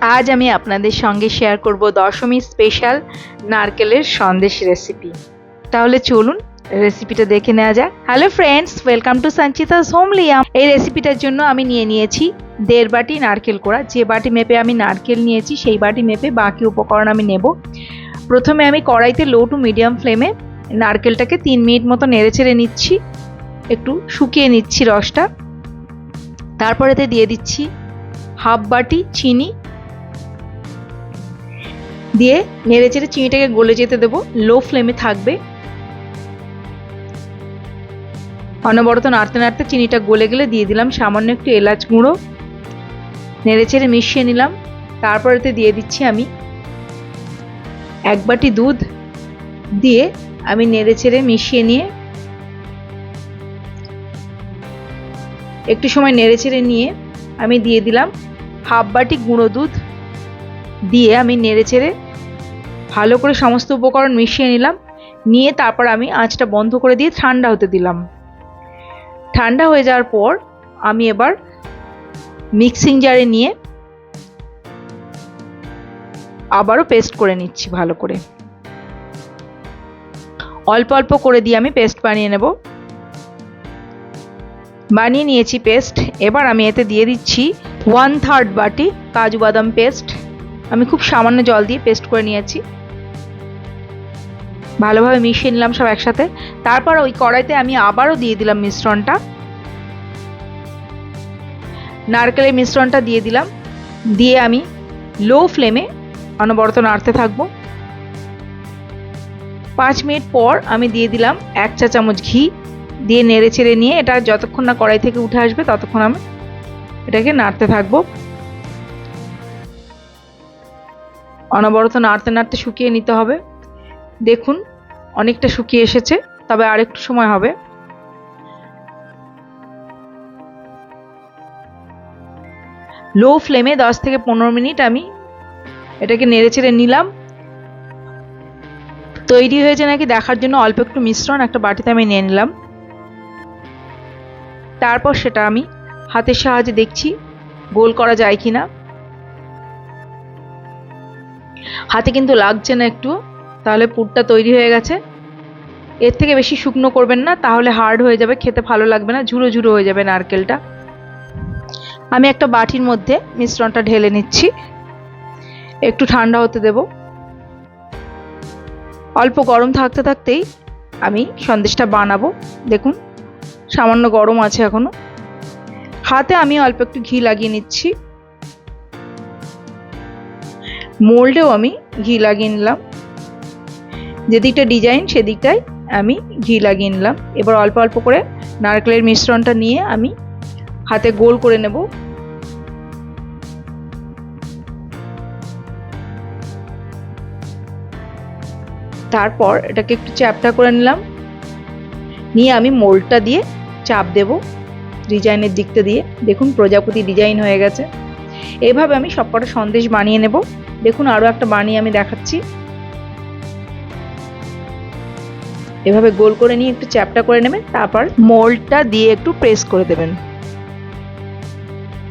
আজ আমি আপনাদের সঙ্গে শেয়ার করব দশমী স্পেশাল নারকেলের সন্দেশ রেসিপি তাহলে চলুন রেসিপিটা দেখে নেওয়া যাক। Hello friends welcome to Sanchita's হোমলিয়াম এই রেসিপিটার জন্য আমি নিয়ে নিয়েছি দেড় বাটি নারকেল কোড়া। যে বাটি মেপে আমি নারকেল নিয়েছি, সেই বাটি মেপে বাকি উপকরণ আমি নেব। প্রথমে আমি কড়াইতে লো টু মিডিয়াম ফ্লেমে নারকেলটাকে তিন মিনিট মতো নেড়ে চেড়ে নিচ্ছি। একটু শুকিয়ে নিচ্ছি রসটা। তারপরেতে দিয়ে দিচ্ছি হাফ বাটি চিনি দিয়ে নেড়ে চেড়ে চিনিটাকে গলে যেতে দেবো। লো ফ্লেমে থাকবে। অনবরত নাড়তে নাড়তে চিনিটা গলে গেলে দিয়ে দিলাম সামান্য একটু এলাচ গুঁড়ো। নেড়ে চেড়ে মিশিয়ে নিলাম। তারপরেতে দিয়ে দিচ্ছি আমি এক বাটি দুধ। দিয়ে আমি নেড়ে চেড়ে মিশিয়ে নিয়ে একটু সময় নেড়ে চেড়ে নিয়ে আমি দিয়ে দিলাম হাফ বাটি গুঁড়ো দুধ। দিয়ে আমি নেড়ে চেড়ে ভালো করে সমস্ত উপকরণ মিশিয়ে নিলাম। নিয়ে তারপর আমি আঁচটা বন্ধ করে দিয়ে ঠান্ডা হতে দিলাম। ঠান্ডা হয়ে যাওয়ার পর আমি এবার মিক্সিং জারে নিয়ে আবারও পেস্ট করে নিচ্ছি ভালো করে। অল্প অল্প করে দিয়ে আমি পেস্ট বানিয়ে নেব। বানিয়ে নিয়েছি পেস্ট। এবার আমি এতে দিয়ে দিচ্ছি ওয়ান থার্ড বাটি কাজু বাদাম পেস্ট। আমি খুব সামান্য জল দিয়ে পেস্ট করে নিয়েছি। ভালোভাবে মিশিয়ে নিলাম সব একসাথে। তারপর ওই কড়াইতে আমি আবারও দিয়ে দিলাম মিশ্রণটা। নারকেলের মিশ্রণটা দিয়ে দিলাম। দিয়ে আমি লো ফ্লেমে অনবরত নাড়তে থাকব। পাঁচ মিনিট পর আমি দিয়ে দিলাম এক চা চামচ ঘি। দিয়ে নেড়ে চেড়ে নিয়ে এটা যতক্ষণ না কড়াই থেকে উঠে আসবে ততক্ষণ আমি এটাকে নাড়তে থাকব। অনবরত নাড়তে নাড়তে শুকিয়ে নিতে হবে। দেখুন, অনেকটা শুকিয়ে এসেছে, তবে আর একটু সময় হবে। লো ফ্লেমে দশ থেকে পনেরো মিনিট আমি এটাকে নেড়ে চেড়ে নিলাম। তৈরি হয়েছে নাকি দেখার জন্য অল্প একটু মিশ্রণ, একটা বাটিতে আমি নিয়ে নিলাম। তারপর সেটা আমি হাতের সাহায্যে দেখছি, গোল করা যায় কি না হাতে কিন্তু লাগছে না একটু, তাহলে পুরটা তৈরি হয়ে গেছে। এর থেকে বেশি শুকনো করবেন না, তাহলে হার্ড হয়ে যাবে, খেতে ভালো লাগবে না ঝুড়ো ঝুড়ো হয়ে যাবে নারকেলটা। আমি একটা বাটির মধ্যে মিশ্রণটা ঢেলে নিচ্ছি। একটু ঠান্ডা হতে দেব। অল্প গরম থাকতে থাকতেই আমি সন্দেশটা বানাবো। দেখুন, সামান্য গরম আছে এখনও। হাতে আমি অল্প একটু ঘি লাগিয়ে নিচ্ছি। মোল্ডেও আমি ঘি লাগিয়ে নিলাম। যেদিকটা ডিজাইন সেদিকটাই আমি ঘি লাগিয়ে নিলাম। এবার অল্প অল্প করে নারকেলের মিশ্রণটা নিয়ে আমি হাতে গোল করে নেব। তারপর এটাকে একটু চ্যাপটা করে নিলাম। নিয়ে আমি মোল্ডটা দিয়ে চাপ দেব ডিজাইনের দিকটা দিয়ে। দেখুন প্রজাপতি ডিজাইন হয়ে গেছে। এভাবে আমি সবকটা সন্দেশ বানিয়ে নেব। দেখুন আরও একটা বানিয়ে আমি দেখাচ্ছি। এভাবে গোল করে নিয়ে একটু চ্যাপটা করে নেবেন, তারপর মোল্ডটা দিয়ে একটু প্রেস করে দেবেন।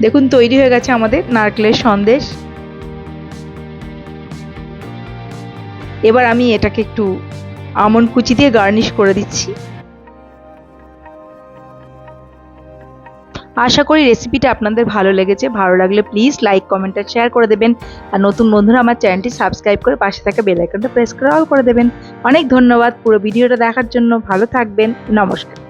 দেখুন, তৈরি হয়ে গেছে আমাদের নারকেলের সন্দেশ। এবার আমি এটাকে একটু আমন কুচি দিয়ে গার্নিশ করে দিচ্ছি। আশা করি রেসিপিটা আপনাদের ভালো লেগেছে। ভালো লাগলে প্লিজ লাইক কমেন্ট আর শেয়ার করে দেবেন। আর নতুন বন্ধুরা আমার চ্যানেলটি সাবস্ক্রাইব করে পাশে থাকা বেল আইকনটা প্রেস করে অল করে দেবেন। অনেক ধন্যবাদ পুরো ভিডিওটা দেখার জন্য। ভালো থাকবেন। নমস্কার।